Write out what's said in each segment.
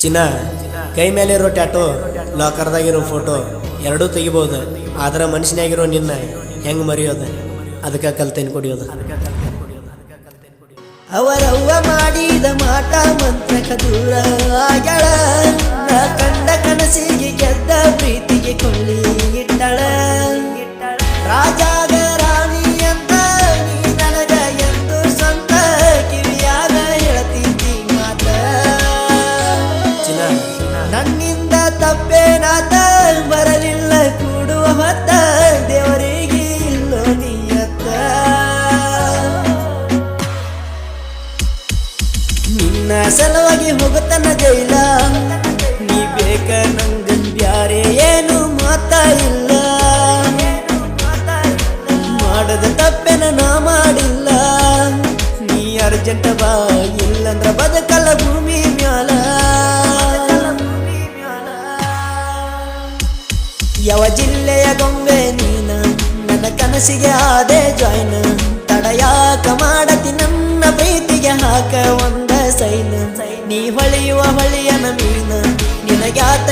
ಚಿನ್ನ, ಕೈ ಮೇಲಿರೋ ಟ್ಯಾಟೋ, ಲಾಕರ್ದಾಗಿರೋ ಫೋಟೋ, ಎರಡೂ ತೆಗಿಬೋದು. ಆದ್ರೆ ಮನುಷ್ಯನಾಗಿರೋ ನಿನ್ನ ಹೆಂಗ್ ಮರೆಯೋದು? ಅದಕ್ಕೆ ಕಲ್ತೇನೆ ಕುಡಿಯೋದು. ಅವರವ್ವ ಮಾಡಿದ ಮಾಟ, ಮಂತ್ರಕ ದೂರ ನಿನ್ನ ಸಲುವಾಗಿ ಹೋಗುತ್ತಾನ ಜೈಲ. ನೀ ಬೇಕ ನಂಗ ಬ್ಯಾರೆ ಏನು ಮಾತಾ ಇಲ್ಲ. ಮಾಡದ ತಪ್ಪೆನ ನಾ ಮಾಡಿಲ್ಲ. ನೀ ಅರ್ಜೆಂಟ್ ಬಾ, ಇಲ್ಲಂದ್ರ ಬದುಕಲ್ಲ ಭೂಮಿ ಮ್ಯಾಲ. ಯಾವ ಜಿಲ್ಲೆಯ ಗೊಂಬೆ ನೀನ? ನನ್ನ ಕನಸಿಗೆ ಆದೆ ಜಾಯ್ನ ತಡೆಯಾಕ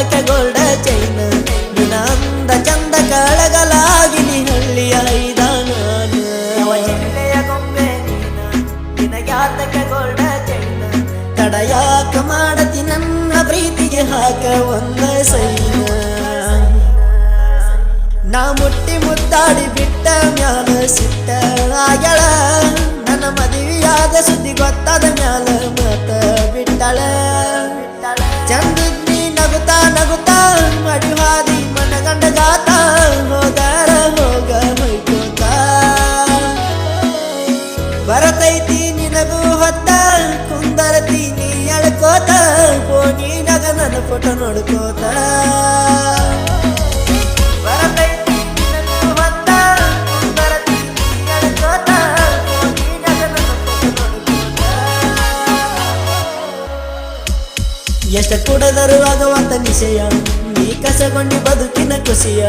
ನಿನಗ್ಯಾತಕ ಗೋಲ್ಡ ಚೈನ. ನಿನ ಅಂದ ಚಂದ ಕಳಗಲಾಗಿ ನೀ ಹಳ್ಳಿಯ ಐದ ನಾನು ಯಾವ ಜಿಲ್ಲೆಯ ಗೊಂಬೆ ನೀನ ನಿನಗ್ಯಾತಕ ಗೋಲ್ಡ ಚೈನ. ತಡಯಾಕ ಮಾಡತಿ ನನ್ನ ಪ್ರೀತಿಗೆ ಹಾಕ ಒಂದ ಸೈನ. ನಾ ಮುಟ್ಟಿ ಮುತ್ತಾಡಿ ಬಿಟ್ಟ ಮ್ಯಾಲ ಸಿಟ್ಟ ಆಗ್ಯಾಳ. ನನ್ನ ಮದುವೆಯಾದ ಸುದ್ದಿ ಗೊತ್ತಾದ ಮ್ಯಾಲ ಮತ ಬಿಟ್ಟಳ. ಚಂದಿದ್ನಿ ಫೋಟೋ ನೋಡ್ಕೋತ ಎಷ್ಟ ಕುಡದರು ಆಗುವಂತ ನಿಶಯ ನೀ ಕಸಗೊಂಡಿ ಬದುಕಿನ ಖುಷಿಯ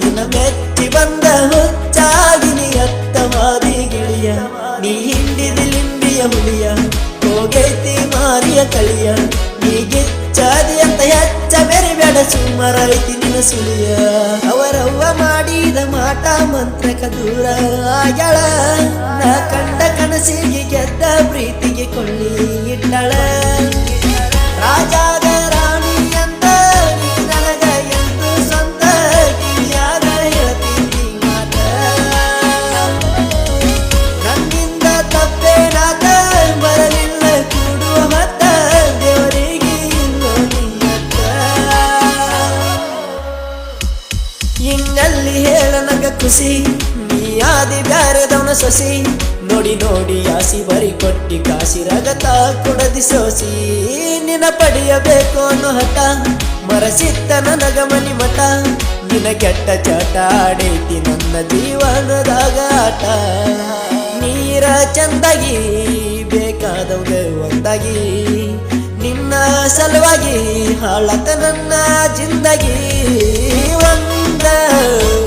ನಿನ್ನ ಮೆಚ್ಚಿ ಬಂದ ಹುಚ್ಚಾಗಿ ನೀ ಅತ್ತವಾದಿ ಗಿಳಿಯ. ನೀ ಹಿಂಡಿದಿ ಲಿಂಬಿಯ ಹುಲಿಯ, ಹೋಗೈತಿ ಮಾರಿಯ ಕಳಿಯ. ಬೆರಿಬೇಡ ಸುಮ್ಮರೈತಿ ನಿನ್ನ ಸುಳಿಯ ಅವರವ್ವ ಮಾಡಿದ ಮಾಟ ಮಂತ್ರಕ ದೂರ ಆಗ್ಯಾಳ ನಾ ಕಂಡ ಕನಸಿಗೆ ಗೆದ್ದ ಪ್ರೀತಿಗೆ ಕೊಳ್ಳಿ ಇಟ್ಟಳ. ಹಿಂಗಲ್ಲಿ ಹೇಳ ನಗ ಖುಷಿ. ನೀ ಆದಿ ಬ್ಯಾರದವನ ಸೊಸಿ. ನೋಡಿ ನೋಡಿ ಆಸಿ ಬರಿ ಕೊಟ್ಟಿ ಕಾಸಿ ರಗತ ಕೊಡದಿ ಸೋಸಿ. ನಿನ ಪಡೆಯಬೇಕು ಅನ್ನೋ ಹಠ ಮರಸಿತ್ತ ನನಗ ಮನಿ ಮಠ. ನಿನ ಕೆಟ್ಟ ಚಟ ಆಡೈತಿ ನನ್ನ ಜೀವನದಾಗ ಆಟ. ನೀರ ಚಂದಾಗಿ ಬೇಕಾದವ್ಗ ಒಂದಾಗಿ. ನಿನ್ನ ಸಲುವಾಗಿ ಹಾಳತ ನನ್ನ ಜಿಂದಗಿ. love.